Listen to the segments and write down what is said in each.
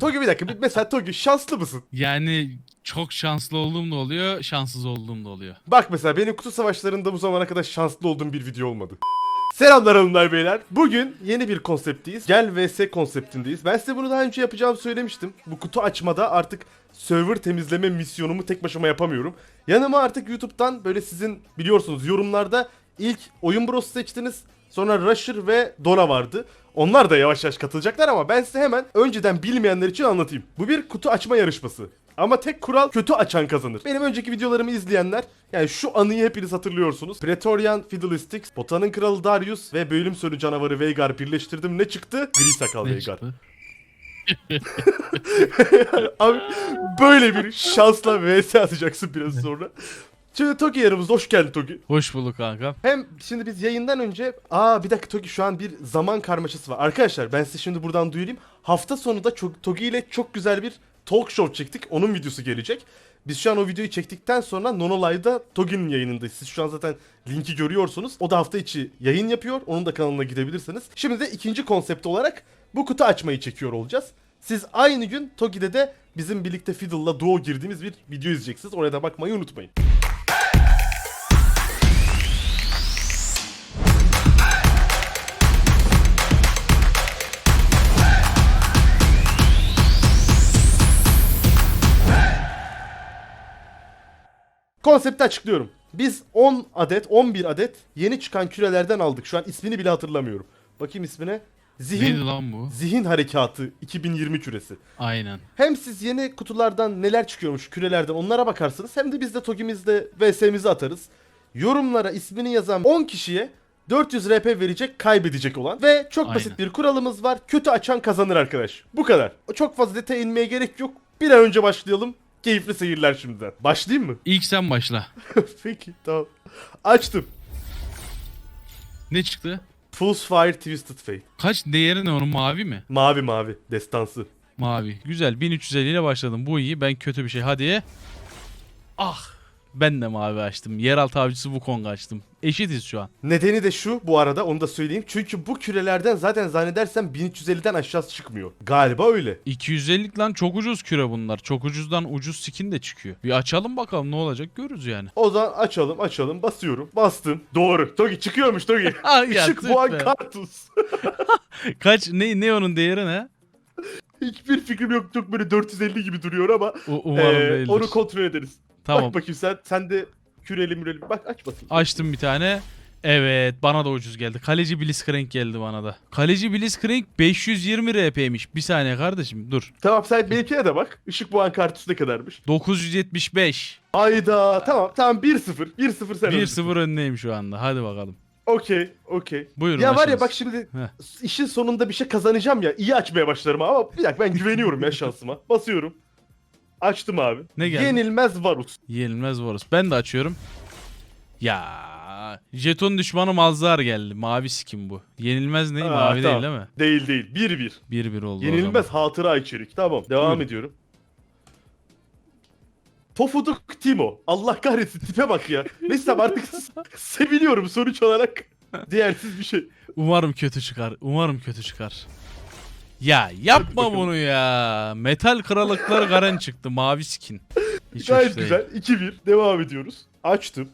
Togi bir dakika. Mesela Togi şanslı mısın? Yani çok şanslı olduğum da oluyor, şanssız olduğum da oluyor. Bak mesela benim kutu savaşlarında bu zamana kadar şanslı olduğum bir video olmadı. Selamlar hanımlar beyler. Bugün yeni bir konseptteyiz. Gel vs konseptindeyiz. Ben size bunu daha önce yapacağımı söylemiştim. Bu kutu açmada artık server temizleme misyonumu tek başıma yapamıyorum. Yanıma artık YouTube'dan böyle sizin biliyorsunuz yorumlarda ilk Oyun Bros seçtiniz. Sonra Rusher ve Dora vardı. Onlar da yavaş yavaş katılacaklar ama ben size hemen önceden bilmeyenler için anlatayım. Bu bir kutu açma yarışması. Ama tek kural kötü açan kazanır. Benim önceki videolarımı izleyenler yani şu anıyı hepiniz hatırlıyorsunuz. Praetorian Fiddlesticks, Botan'ın kralı Darius ve bölüm sonu canavarı Veigar birleştirdim. Ne çıktı? Gri sakal Ne Veigar. çıktı? Abi böyle bir şansla vs atacaksın biraz sonra. Şimdi Toki yanımızda. Hoş geldin Toki. Hoş bulduk kanka. Hem şimdi biz yayından önce aa bir dakika Togi şu an bir zaman karmaşası var. Arkadaşlar ben size şimdi buradan duyurayım. Hafta sonu da çok, Togi ile çok güzel bir talk show çektik. Onun videosu gelecek. Biz şu an o videoyu çektikten sonra Nonolay'da Togi'nin yayınındayız. Siz şu an zaten linki görüyorsunuz. O da hafta içi yayın yapıyor. Onun da kanalına gidebilirsiniz. Şimdi de ikinci konsept olarak bu kutu açmayı çekiyor olacağız. Siz aynı gün Togi'de de bizim birlikte Fiddle'la duo girdiğimiz bir video izleyeceksiniz. Oraya da bakmayı unutmayın. Konsepti açıklıyorum. Biz 10 adet, 11 adet yeni çıkan kürelerden aldık. Şu an ismini bile hatırlamıyorum. Bakayım ismine. Zihin Neydi lan bu? Zihin Harekatı 2020 küresi. Aynen. Hem siz yeni kutulardan neler çıkıyormuş kürelerden onlara bakarsınız. Hem de biz de Togi'mizde VS'mizi atarız. Yorumlara ismini yazan 10 kişiye 400 RP verecek kaybedecek olan. Ve çok Aynen. basit bir kuralımız var. Kötü açan kazanır arkadaş. Bu kadar. Çok fazla detaya inmeye gerek yok. Bir an önce başlayalım. Keyifli seyirler şimdiden. Başlayayım mı? İlk sen başla. Peki tamam. Açtım. Ne çıktı? Pulse Fire Twisted Fate. Kaç değeri ne onun mavi mi? Mavi mavi. Destansı. Mavi. Güzel. 1350 ile başladım. Bu iyi. Ben kötü bir şey. Hadi. Ah. Ben de mavi açtım. Yeraltı avcısı Wukong açtım. Eşitiz şu an. Nedeni de şu bu arada onu da söyleyeyim. Çünkü bu kürelerden zaten zannedersem 1350'den aşağısı çıkmıyor. Galiba öyle. 250'lik lan çok ucuz küre bunlar. Çok ucuzdan ucuz skin de çıkıyor. Bir açalım bakalım ne olacak görürüz yani. O zaman açalım açalım basıyorum. Bastım. Doğru. Togi çıkıyormuş Togi. Ya, Işık tüh boğan be. kartus. Kaç ne ne onun değeri ne? Hiçbir fikrim yok. Çok böyle 450 gibi duruyor ama U- umarım değildir. onu kontrol ederiz. Tamam. Bak bakayım sen sen de küreli müreli bak aç bakayım. Açtım bir tane. Evet bana da ucuz geldi. Kaleci Blitzcrank geldi bana da. Kaleci Blitzcrank 520 RP'ymiş. Bir saniye kardeşim dur. Tamam sen benimkine de bak. Işık boğan kartus ne kadarmış? 975. Ayda tamam tamam 1-0. 1-0 sen öndesin. 1-0 öndeyim şu anda. Hadi bakalım. Okey okey. Buyurun Ya var ya bak şimdi Heh. işin sonunda bir şey kazanacağım ya. iyi açmaya başlarım ama bir dakika ben güveniyorum ya şansıma. Basıyorum. Açtım abi. Ne geldi? Yenilmez Varus. Yenilmez Varus. Ben de açıyorum. Ya jeton düşmanı Malzar geldi. Mavi skin bu. Yenilmez ne? Mavi tamam. değil değil mi? Değil değil. 1-1. 1-1 oldu o Yenilmez zaman. hatıra içerik. Tamam devam Buyurun. ediyorum. Pofuduk Timo. Allah kahretsin tipe bak ya. Neyse artık seviniyorum sonuç olarak. Değersiz bir şey. Umarım kötü çıkar. Umarım kötü çıkar. Ya yapma bunu ya. Metal kralıkları Garen çıktı. Mavi skin. Hiç Gayet güzel. 2-1. Devam ediyoruz. Açtım.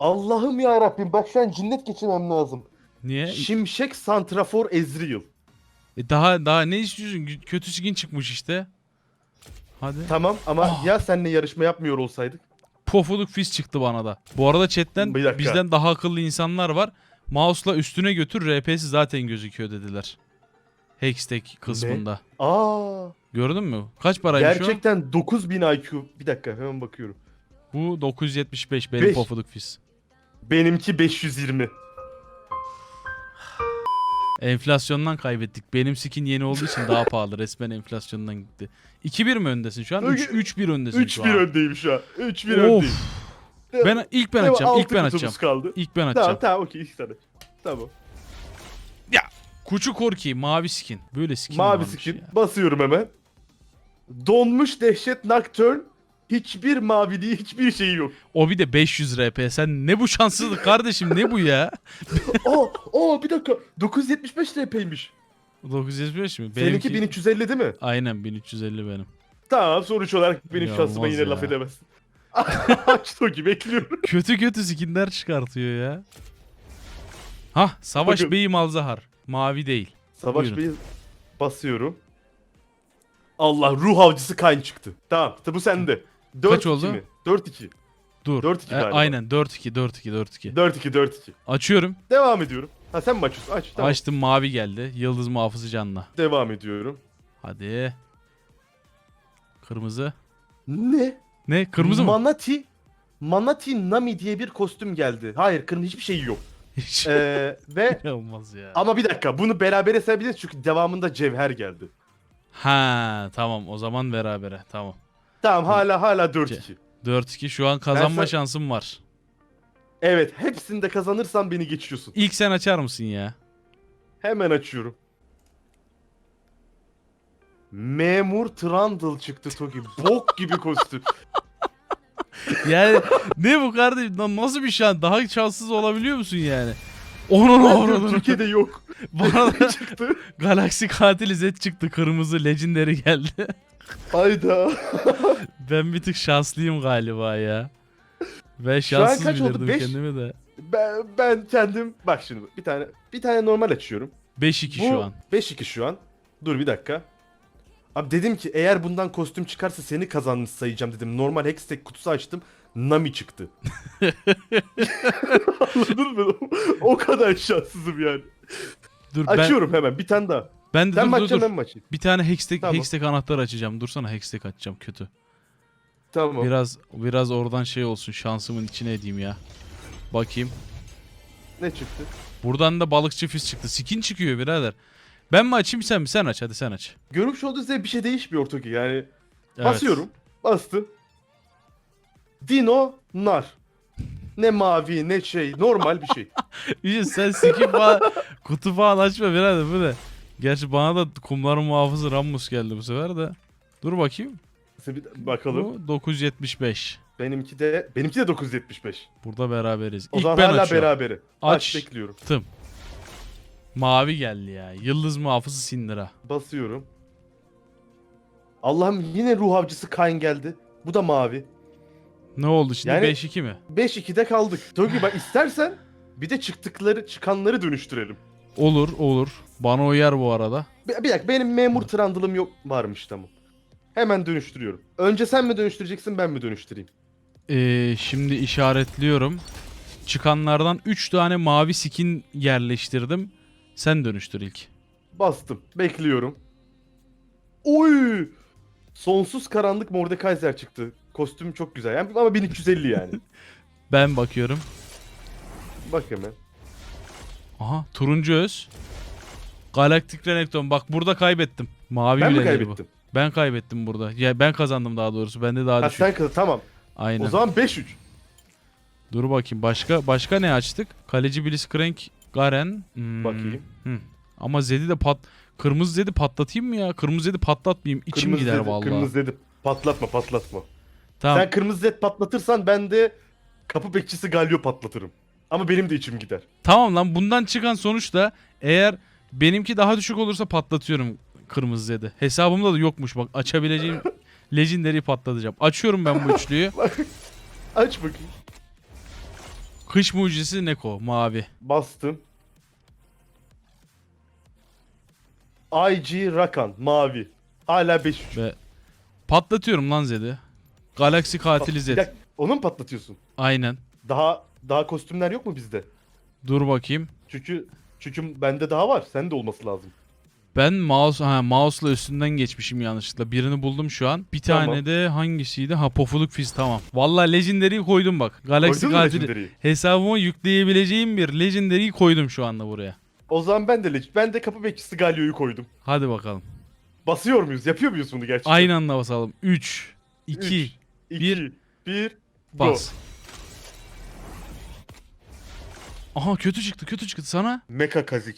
Allah'ım ya Rabbim bak şu an cinnet geçirmem lazım. Niye? Şimşek Santrafor Ezreal. E daha daha ne istiyorsun? Kötü skin çıkmış işte. Hadi. Tamam ama Ah. ya seninle yarışma yapmıyor olsaydık? Pofuduk fiz çıktı bana da. Bu arada chatten Bir dakika. bizden daha akıllı insanlar var. Mouse'la üstüne götür RP'si zaten gözüküyor dediler. Hextech kısmında. Aa, Gördün mü? Kaç paraymış gerçekten 9000 IQ. Bir dakika hemen bakıyorum. o? Bu 975 benim Beş. pofuduk fiz. Benimki 520. Enflasyondan kaybettik. Benim skin yeni olduğu için daha pahalı. Resmen enflasyondan gitti. 2-1 mi öndesin şu an? Öyle- 3-1 öndesin şu 3-1 an. öndeyim şu an. 3-1 Of. öndeyim. Ben ilk ben açacağım. İlk ben açacağım. kaldı. İlk ben Tamam açacağım. tamam okey ilk sen aç. Tamam. Kuçu Korki mavi skin. Böyle skin Mavi varmış skin. ya. Basıyorum hemen. Donmuş dehşet Nocturne. Hiçbir maviliği hiçbir şeyi yok. O bir de 500 RP. Sen ne bu şanssızlık kardeşim ne bu ya? Aa, aa bir dakika. 975 RP'ymiş. 975 mi? Seninki 1350 değil mi? Aynen 1350 benim. Tamam sonuç olarak benim Ya şansıma olmaz yine ya. laf edemezsin. Aç Togi bekliyorum. Kötü kötü skinler çıkartıyor ya. Hah Savaş Bakın. Bey Malzahar. Mavi değil. Savaş Buyurun. Bey'i basıyorum. Allah ruh avcısı Kayn çıktı. Tamam bu sende. 4 Kaç oldu? mi? 4-2. Dur. 4-2 E, galiba. aynen 4-2 4-2 4-2. 4-2 4-2. Açıyorum. Devam ediyorum. Ha sen mi açıyorsun? Aç tamam. Açtım mavi geldi. Yıldız muhafızı canla. Devam ediyorum. Hadi. Kırmızı. Ne? Ne? Kırmızı mı? Manati. Manati Nami diye bir kostüm geldi. Hayır kırmızı hiçbir şey yok. Hiç Ee, ve olmaz ya. ama bir dakika bunu berabere sayabiliriz çünkü devamında cevher geldi. Ha tamam o zaman berabere. Tamam. Tamam hala hala 4-2. 4-2 şu an kazanma Ben sen- şansım var. Evet hepsinde kazanırsan beni geçiyorsun. İlk sen açar mısın ya? Hemen açıyorum. Memur Trundle çıktı Togi. Bok gibi kostüm. Yani ne bu kardeşim? Lan Nasıl bir şans? Daha şanssız olabiliyor musun yani? Onun avradını. Türkiye'de yok. Bana da çıktı. Galaxy katili Z çıktı. Kırmızı legendary geldi. Ayda. ben bir tık şanslıyım galiba ya. Ben Şu an şanssız kaç oldu? bilirdim Beş? kendimi de. Ben, ben kendim bak şimdi bir tane bir tane normal açıyorum. 5-2 Bu şu an. 5-2 şu an. Dur bir dakika. Abi dedim ki eğer bundan kostüm çıkarsa seni kazanmış sayacağım dedim. Normal Hextech kutusu açtım. Nami çıktı. Anladın mı? O kadar şanssızım yani. Dur ben, Açıyorum hemen bir tane daha. ben de Sen dur dur dur. ben mi açayım? Bir tane hextech, Tamam. hextech anahtar açacağım. Dursana hextech açacağım kötü. Tamam. Biraz biraz oradan şey olsun şansımın içine edeyim ya. Bakayım. Ne çıktı? Buradan da balıkçı füz çıktı. Skin çıkıyor birader. Ben mi açayım sen mi? Sen aç hadi sen aç. Görmüş olduğunuz üzere bir şey değişmiyor Toki yani. Evet. Basıyorum. Bastım. Dino nar. Ne mavi ne şey normal bir şey. İşte sen skin falan kutu falan açma birader bu ne? Gerçi bana da kumların muhafızı Rammus geldi bu sefer de. Dur bakayım. Bir bakalım. Bu 975. Benimki de benimki de 975. Burada beraberiz. O İlk zaman ben hala açıyorum. berabere. Aç. Aç. bekliyorum. Tım. Mavi geldi ya. Yıldız muhafızı Sindira. Basıyorum. Allah'ım yine ruh avcısı Kayn geldi. Bu da mavi. Ne oldu şimdi? Yani- 5-2 mi? 5-2'de kaldık. Togi bak istersen bir de çıktıkları çıkanları dönüştürelim. Olur olur. Bana uyar bu arada. Bir, bir dakika benim memur trandılım yok varmış tamam. Hemen dönüştürüyorum. Önce sen mi dönüştüreceksin ben mi dönüştüreyim? Ee, şimdi işaretliyorum. Çıkanlardan 3 tane mavi skin yerleştirdim. Sen dönüştür ilk. Bastım. Bekliyorum. Oy! Sonsuz karanlık Mordekaiser çıktı. Kostüm çok güzel. Yani, ama 1350 yani. Ben bakıyorum. Bak hemen. Aha turuncu öz. Galaktik Renekton. Bak burada kaybettim. Mavi Ben mi değil bu. kaybettim? Ben kaybettim burada. Ya ben kazandım daha doğrusu. Bende daha Ha, düşük. sen kaz- tamam. Aynen. O zaman 5-3. Dur bakayım. Başka başka ne açtık? Kaleci Blitzcrank, Garen. Hmm, Bakayım. hı. Ama Zed'i de pat Kırmızı Zed'i patlatayım mı ya? Kırmızı Zed'i patlatmayayım. İçim Kırmızı gider dedi, vallahi. Kırmızı dedi. Patlatma patlatma. Tamam. Sen kırmızı zet patlatırsan ben de kapı bekçisi Galio patlatırım. Ama benim de içim gider. Tamam lan bundan çıkan sonuç da eğer benimki daha düşük olursa patlatıyorum kırmızı Zed'i. Hesabımda da yokmuş bak açabileceğim Legendary'i patlatacağım. Açıyorum ben bu üçlüyü. Aç bakayım. Kış mucizesi Neko mavi. Bastım. IG Rakan mavi. Hala 5-3. Ve patlatıyorum lan Zed'i. Galaxy katili Zed. dakika, Onu mu patlatıyorsun? Aynen. Daha daha kostümler yok mu bizde? Dur bakayım. Çünkü çünkü bende daha var. Sende olması lazım. Ben mouse ha mouse'la üstünden geçmişim yanlışlıkla. Birini buldum şu an. Bir Tamam. tane de hangisiydi? Ha pofuluk fiz tamam. Vallahi Legendary'i koydum bak. Galaxy Koydun mu katili. Legendary'i? Hesabıma yükleyebileceğim bir Legendary'i koydum şu anda buraya. O zaman ben de leg- ben de kapı bekçisi Galio'yu koydum. Hadi bakalım. Basıyor muyuz? Yapıyor muyuz bunu gerçekten? Aynı anda basalım. 3, 2, 2 bir. 1 bas. Aha kötü çıktı kötü çıktı sana. Mecha Kha'Zix.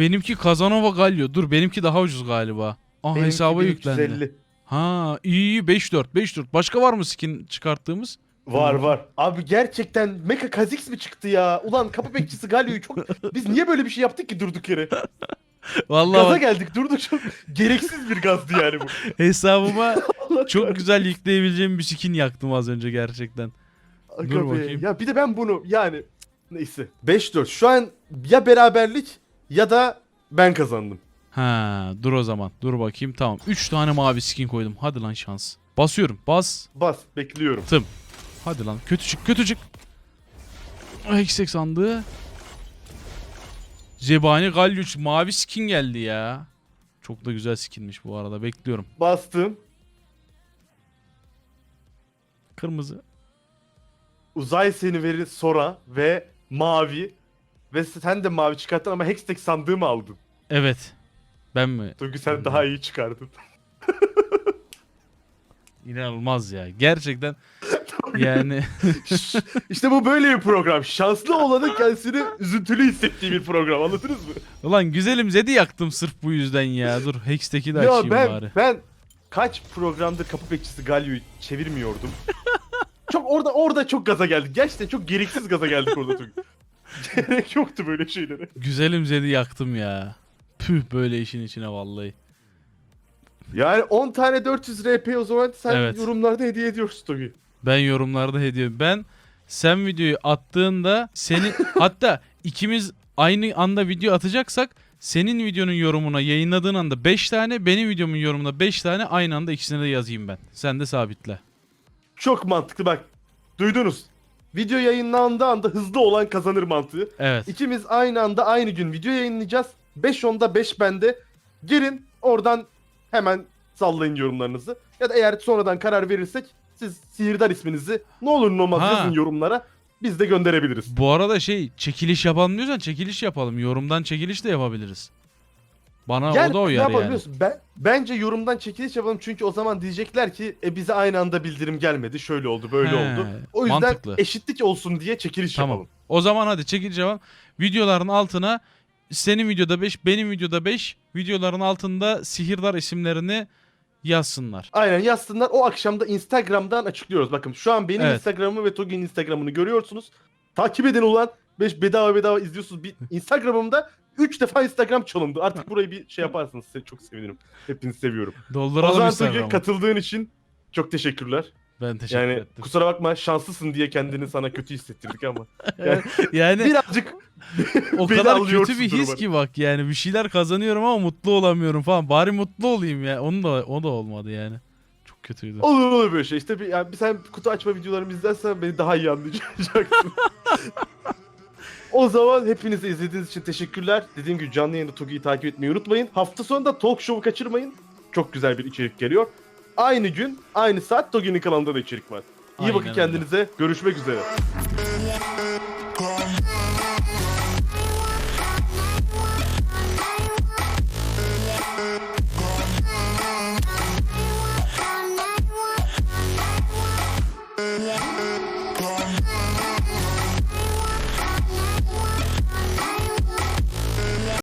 Benimki Kazanova Galio. Dur benimki daha ucuz galiba. Ah Benimki hesaba yüklendi. 1350. Ha iyi iyi 5-4 5-4. Başka var mı skin çıkarttığımız? Var var. Abi gerçekten Mecha Kha'Zix mi çıktı ya? Ulan kapı bekçisi Galio'yu çok... Biz niye böyle bir şey yaptık ki durduk yere? Vallahi Gaza bak, geldik durduk çok gereksiz bir gazdı yani bu. hesabıma çok güzel yükleyebileceğim bir skin yaktım az önce gerçekten. Dur bakayım. Ya bir de ben bunu yani neyse. 5-4 şu an ya beraberlik ya da ben kazandım. Ha, dur o zaman. Dur bakayım. Tamam. 3 tane mavi skin koydum. Hadi lan şans. Basıyorum. Bas. Bas bekliyorum. Hadi lan. Kötü çık. Kötü çık. Eksik sandığı. Zebani Galyuç mavi skin geldi ya. Çok da güzel skinmiş bu arada. Bekliyorum. Bastım. Kırmızı. Uzay seni verir Sora ve mavi. Ve sen de mavi çıkarttın ama Hextech sandığı mı aldın? Evet. Ben mi? Duygu sen daha iyi çıkardın. İnanılmaz ya. Gerçekten yani işte bu böyle bir program. Şanslı olanın kendisini üzüntülü hissettiği bir program. Anladınız mı? ulan güzelim Zed'i yaktım sırf bu yüzden ya. Dur Hextech'i de açayım ben bari. ben kaç programdır kapı bekçisi Galio'yu çevirmiyordum. çok orada orada çok gaza geldik. Gerçekten çok gereksiz gaza geldik orada. Çok. Gerek yoktu böyle şeylere. Güzelim Zed'i yaktım ya. Püh böyle işin içine vallahi. Yani 10 tane 400 RP o zaman sen Evet. yorumlarda hediye ediyorsun tabii. Ben yorumlarda hediye. Ben sen videoyu attığında seni hatta ikimiz aynı anda video atacaksak senin videonun yorumuna yayınladığın anda 5 tane benim videomun yorumuna 5 tane aynı anda ikisine de yazayım ben. Sen de sabitle. Çok mantıklı bak. Duydunuz. Video yayınlandığı anda hızlı olan kazanır mantığı. Evet. İkimiz aynı anda aynı gün video yayınlayacağız. 5 onda 5 bende. Girin oradan hemen sallayın yorumlarınızı. Ya da eğer sonradan karar verirsek siz sihirdar isminizi ne olur ne olmaz Ha. yazın yorumlara. Biz de gönderebiliriz. Bu arada şey çekiliş yapalım diyorsan çekiliş yapalım. Yorumdan çekiliş de yapabiliriz. Bana Gel o da uyar yani. Ben, bence yorumdan çekiliş yapalım çünkü o zaman diyecekler ki e, bize aynı anda bildirim gelmedi. Şöyle oldu böyle He, oldu. O yüzden mantıklı. eşitlik olsun diye çekiliş Tamam. yapalım. O zaman hadi çekiliş yapalım. Videoların altına senin videoda 5, benim videoda 5, videoların altında sihirdar isimlerini yazsınlar. Aynen yazsınlar. O akşam da Instagram'dan açıklıyoruz. Bakın şu an benim Evet. Instagram'ımı ve Togi'nin Instagram'ını görüyorsunuz. Takip edin ulan. 5 bedava bedava izliyorsunuz. Bir Instagram'ımda 3 defa Instagram çalındı. Artık burayı bir şey yaparsınız. Size çok sevinirim. Hepinizi seviyorum. Dolduralım Ozan Instagram'ı. katıldığın için çok teşekkürler. Ben teşekkür Yani ettim. kusura bakma şanslısın diye kendini sana kötü hissettirdik ama. Yani Yani birazcık o kadar kötü bir his ki bak yani bir şeyler kazanıyorum ama mutlu olamıyorum falan. Bari mutlu olayım ya. Onu da o da olmadı yani. Çok kötüydü. olur olur böyle şey. İşte bir, yani sen kutu açma videolarımı izlersen beni daha iyi anlayacaksın. O zaman hepinize izlediğiniz için teşekkürler. Dediğim gibi canlı yayında Togi'yi takip etmeyi unutmayın. Hafta sonunda talk show'u kaçırmayın. Çok güzel bir içerik geliyor. Aynı gün, aynı saat Togi'nin kanalında da içerik var. İyi Aynen bakın öyle. kendinize. Görüşmek üzere.